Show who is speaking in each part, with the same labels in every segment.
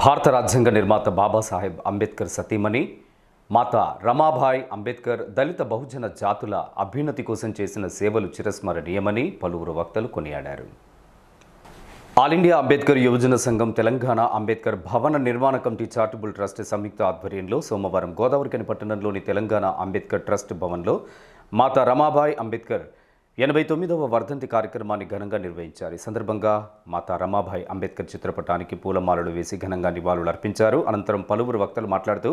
Speaker 1: భారత రాజ్యాంగ నిర్మాత బాబాసాహెబ్ అంబేద్కర్ సతీమణి మాత రమాభాయ్ అంబేద్కర్ దళిత బహుజన జాతుల అభ్యున్నతి కోసం చేసిన సేవలు చిరస్మరణీయమని పలువురు వక్తలు కొనియాడారు. ఆల్ ఇండియా అంబేద్కర్ యువజన సంఘం తెలంగాణ అంబేద్కర్ భవన నిర్మాణ కమిటీ చారిటబుల్ ట్రస్ట్ సంయుక్త ఆధ్వర్యంలో సోమవారం గోదావరికని పట్టణంలోని తెలంగాణ అంబేద్కర్ ట్రస్ట్ భవన్లో మాత రమాభాయ్ అంబేద్కర్ ఎనభై తొమ్మిదవ వర్ధంతి కార్యక్రమాన్ని ఘనంగా నిర్వహించారు. ఈ సందర్భంగా మాతా రమాభాయ్ అంబేద్కర్ చిత్రపటానికి పూలమాలలు వేసి ఘనంగా నివాళులు అర్పించారు. అనంతరం పలువురు వక్తలు మాట్లాడుతూ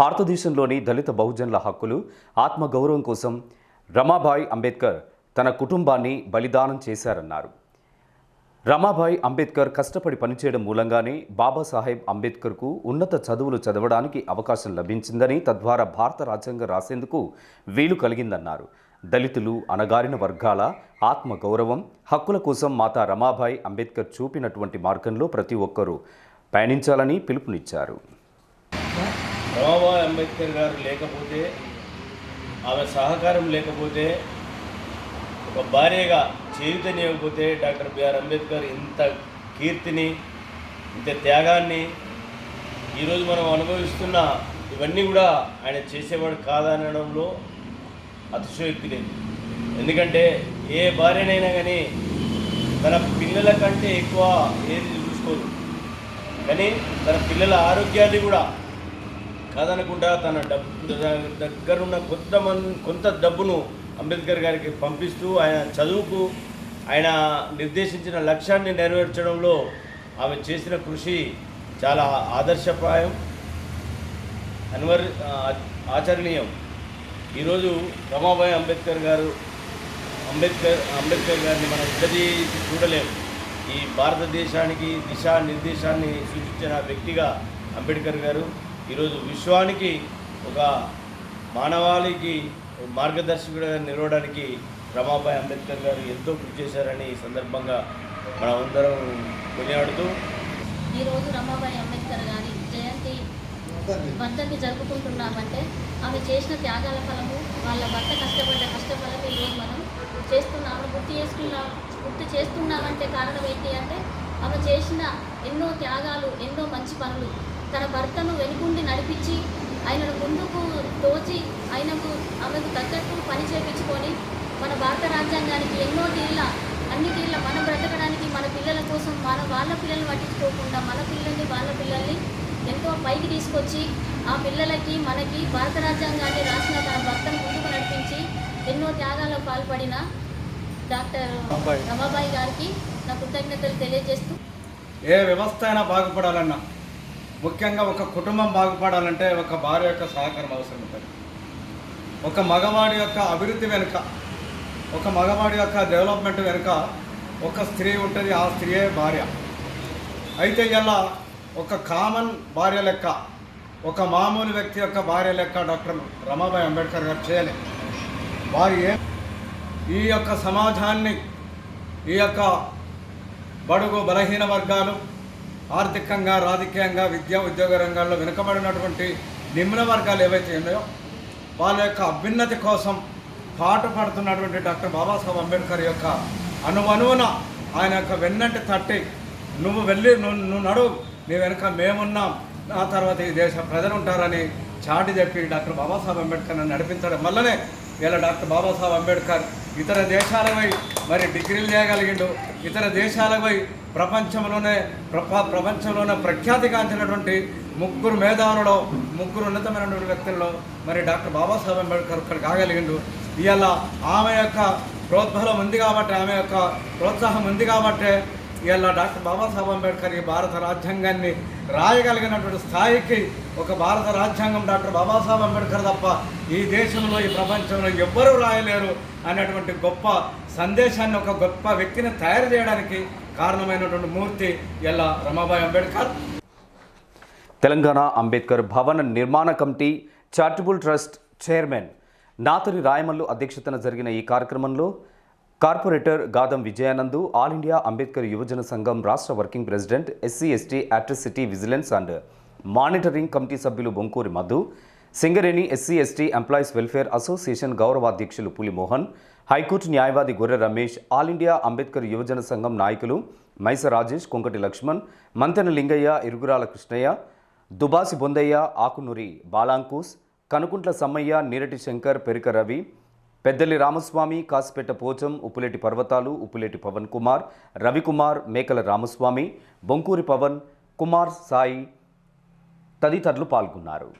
Speaker 1: భారతదేశంలోని దళిత బహుజనుల హక్కులు ఆత్మగౌరవం కోసం రమాభాయ్ అంబేద్కర్ తన కుటుంబాన్ని బలిదానం చేశారన్నారు. రమాభాయ్ అంబేద్కర్ కష్టపడి పనిచేయడం మూలంగానే బాబాసాహెబ్ అంబేద్కర్కు ఉన్నత చదువులు చదవడానికి అవకాశం లభించిందని తద్వారా భారత రాజ్యాంగం రాసేందుకు వీలు కలిగిందన్నారు. దళితులు అణగారిన వర్గాల ఆత్మ గౌరవం హక్కుల కోసం మాతా రమాభాయ్ అంబేద్కర్ చూపినటువంటి మార్గంలో ప్రతి ఒక్కరూ పయనించాలని పిలుపునిచ్చారు.
Speaker 2: రమాభాయ్ అంబేద్కర్ గారు లేకపోతే ఆమె సహకారం లేకపోతే ఒక భార్యగా చేయుతనివ్వకపోతే డాక్టర్ బిఆర్ అంబేద్కర్ ఇంత కీర్తిని ఇంత త్యాగాన్ని ఈరోజు మనం అనుభవిస్తున్న ఇవన్నీ కూడా ఆయన చేసేవాడు కాదనడంలో అతిశయోక్తి లేదు ఎందుకంటే ఏ భార్యనైనా కానీ తన పిల్లల కంటే ఎక్కువ ఏది చూసుకోదు. కానీ తన పిల్లల ఆరోగ్యాన్ని కూడా కాదనకుండా తన డబ్బు దగ్గరున్న కొంత మంది కొంత డబ్బును అంబేద్కర్ గారికి పంపిస్తూ ఆయన చదువుకు ఆయన నిర్దేశించిన లక్ష్యాన్ని నెరవేర్చడంలో ఆమె చేసిన కృషి చాలా ఆదర్శప్రాయం అన్వర్ ఆచరణీయం. ఈరోజు రమాబాయ్ అంబేద్కర్ గారు అంబేద్కర్ అంబేద్కర్ గారిని మనం విడదీసి చూడలేము ఈ భారతదేశానికి దిశా నిర్దేశాన్ని సూచించిన వ్యక్తిగా అంబేద్కర్ గారు ఈరోజు విశ్వానికి ఒక మానవాళికి మార్గదర్శకుడిగా నిలవడానికి రమాబాయ్ అంబేద్కర్ గారు ఎంతో కృషి చేశారని ఈ సందర్భంగా మనం అందరం కొనియాడుతూ
Speaker 3: ఈరోజు రమాబాయ్ అంబేద్కర్ గారి భర్తకి జరుపుకుంటున్నామంటే ఆమె చేసిన త్యాగాల ఫలము వాళ్ళ భర్త కష్టపడ్డ కష్టఫలం ఈరోజు మనం చేస్తున్నాము. గుర్తు చేసుకున్నా గుర్తు చేస్తున్నామంటే కారణం ఏంటి అంటే ఆమె చేసిన ఎన్నో త్యాగాలు ఎన్నో మంచి పనులు. తన భర్తను వెనుకుండి నడిపించి ఆయనను ముందుకు తోచి ఆయనకు ఆమెకు తగ్గట్టు పని చేపించుకొని మన భారత రాజ్యాంగానికి ఎన్నో తీర్ల అన్ని తీర్ల మనం బ్రతకడానికి మన పిల్లల కోసం మన వాళ్ళ పిల్లల్ని పట్టించుకోకుండా మన పిల్లల్ని వాళ్ళ పిల్లల్ని ఎంతో పైకి తీసుకొచ్చి ఆ పిల్లలకి మనకి భారత రాజ్యాంగాన్ని రాసిన తన భర్తను ముందుకు నడిపించి ఎన్నో త్యాగాలకు పాల్పడిన డాక్టర్.
Speaker 4: రమాబాయి
Speaker 3: గారికి నా కృతజ్ఞతలు తెలియజేస్తూ
Speaker 4: ఏ వ్యవస్థ అయినా బాగుపడాలన్నా ముఖ్యంగా ఒక కుటుంబం బాగుపడాలంటే ఒక భార్య యొక్క సహకారం అవసరం ఉంటుంది ఒక మగవాడి యొక్క అభివృద్ధి వెనుక ఒక మగవాడి యొక్క డెవలప్మెంట్ వెనుక ఒక స్త్రీ ఉంటుంది ఆ స్త్రీయే భార్య అయితే ఇలా ఒక కామన్ భార్య లెక్క ఒక మామూలు వ్యక్తి యొక్క భార్య లెక్క డాక్టర్ రమాబాయి అంబేద్కర్ గారు చేయలేదు వారు ఏ ఈ యొక్క సమాజాన్ని ఈ యొక్క బడుగు బలహీన వర్గాలు ఆర్థికంగా రాజకీయంగా విద్యా ఉద్యోగ రంగాల్లో వెనుకబడినటువంటి నిమ్న వర్గాలు ఏవైతే ఉన్నాయో వాళ్ళ యొక్క అభ్యున్నతి కోసం పాటు పడుతున్నటువంటి డాక్టర్ బాబాసాహెబ్ అంబేద్కర్ యొక్క అనువనువున ఆయన యొక్క వెన్నంటి తట్టి నువ్వు వెళ్ళి నువ్వు నువ్వు నడువు నీ వెనుక మేమున్నాం. ఆ తర్వాత ఈ దేశ ప్రజలు ఉంటారని చాటి చెప్పి డాక్టర్ బాబాసాహెబ్ అంబేద్కర్ని నడిపించడం వల్లనే ఇలా డాక్టర్ బాబాసాహెబ్ అంబేద్కర్ ఇతర దేశాలపై మరి డిగ్రీలు చేయగలిగిండు. ఇతర దేశాలపై ప్రపంచంలోనే ప్రప ప్రపంచంలోనే ప్రఖ్యాతిగాంచినటువంటి ముగ్గురు మేధావులలో ముగ్గురు ఉన్నతమైనటువంటి వ్యక్తుల్లో మరి డాక్టర్ బాబాసాహెబ్ అంబేద్కర్ ఇక్కడ కాగలిగిండు. ఇవాళ ఆమె యొక్క ప్రోద్బలం ఉంది కాబట్టి ఆమె యొక్క ప్రోత్సాహం ఉంది కాబట్టే ఇవాళ డాక్టర్ బాబాసాహెబ్ అంబేద్కర్ ఈ భారత రాజ్యాంగాన్ని రాయగలిగినటువంటి స్థాయికి ఒక భారత రాజ్యాంగం డాక్టర్ బాబాసాహెబ్ అంబేద్కర్ తప్ప ఈ దేశంలో ఈ ప్రపంచంలో ఎవ్వరూ రాయలేరు అనేటువంటి గొప్ప సందేశాన్ని ఒక గొప్ప వ్యక్తిని తయారు చేయడానికి కారణమైనటువంటి మూర్తి ఎల్లా రమాబాయి అంబేద్కర్.
Speaker 1: తెలంగాణ అంబేద్కర్ భవన నిర్మాణ committee charitable trust chairman Nathari Rayamallu అధ్యక్షతన జరిగిన ఈ కార్యక్రమంలో corporator Gadam Vijayanand all India Ambedkar యువజన సంఘం రాష్ట్ర working president SC ST atrocity vigilance and monitoring committee సభ్యులు Bonkuri Madhu Singareni SC ST employees welfare association గౌరవాధ్యక్షులు Pulimohan high court న్యాయవాది గొర్రె రమేష్ ఆల్ ఇండియా అంబేద్కర్ యువజన సంఘం నాయకులు మైస రాజేష్ కొంకటి లక్ష్మణ్ మంతెన లింగయ్య ఇరుగురాల కృష్ణయ్య దుబాసి బొందయ్య ఆకునూరి బాలాంకూస్ కనుకుంట్ల సమ్మయ్య నీరటి శంకర్ పెరిక రవి పెద్దలి రామస్వామి కాసిపేట పోచం ఉప్పులేటి పర్వతాలు ఉప్పులేటి పవన్ కుమార్ రవికుమార్ మేకల రామస్వామి బొంకూరి పవన్ కుమార్ సాయి తదితరులు పాల్గొన్నారు.